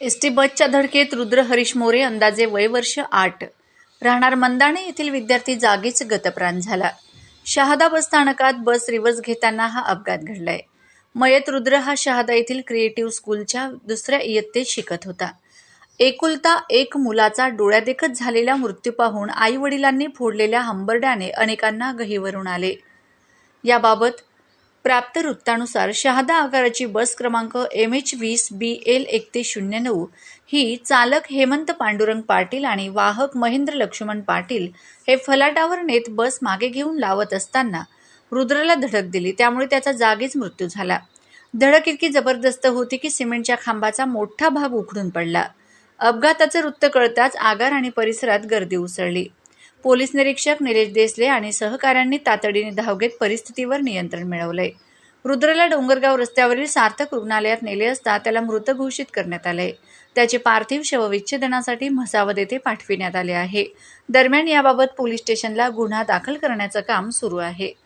S T बसच्या धडकेत रुद्र हरीश मोरे अंदाजे वय वर्ष आठ. राहणार मंदाणे येथील विद्यार्थी जागीच गतप्राण झाला. शहादा बस स्थानकात बस रिवर्स घेताना हा अपघात घडलाय. मयत रुद्र हा शहादा येथील क्रिएटिव्ह स्कूलच्या दुसऱ्या इयत्तेत शिकत होता. एकुलता एक मुलाचा डोळ्यादेखत झालेला मृत्यू पाहून आई वडिलांनी फोडलेल्या हंबरड्याने अनेकांना गहिवरून आले. याबाबत प्राप्त वृत्तानुसार शहादा आकाराची बस क्रमांक एम एच वीस बी एल एकतीस शून्य नऊ ही चालक हेमंत पांडुरंग पाटील आणि वाहक महेंद्र लक्ष्मण पाटील हे फलाटावर नेत बस मागे घेऊन लावत असताना रुद्रला धडक दिली. त्यामुळे त्याचा जागीच मृत्यू झाला. धडक इतकी जबरदस्त होती की सिमेंटच्या खांबाचा मोठा भाग उखडून पडला. अपघाताचं वृत्त कळताच आगार आणि परिसरात गर्दी उसळली. पोलीस निरीक्षक निलेश देसले आणि सहकाऱ्यांनी तातडीने धाव घेत परिस्थितीवर नियंत्रण मिळवलंय. रुद्रला डोंगरगाव रस्त्यावरील सार्थक रुग्णालयात नेले असता त्याला मृत घोषित करण्यात आलंय. त्याचे पार्थिव शवविच्छेदनासाठी म्हसावद येथे पाठविण्यात आले आहे. दरम्यान याबाबत पोलीस स्टेशनला गुन्हा दाखल करण्याचं काम सुरू आहे.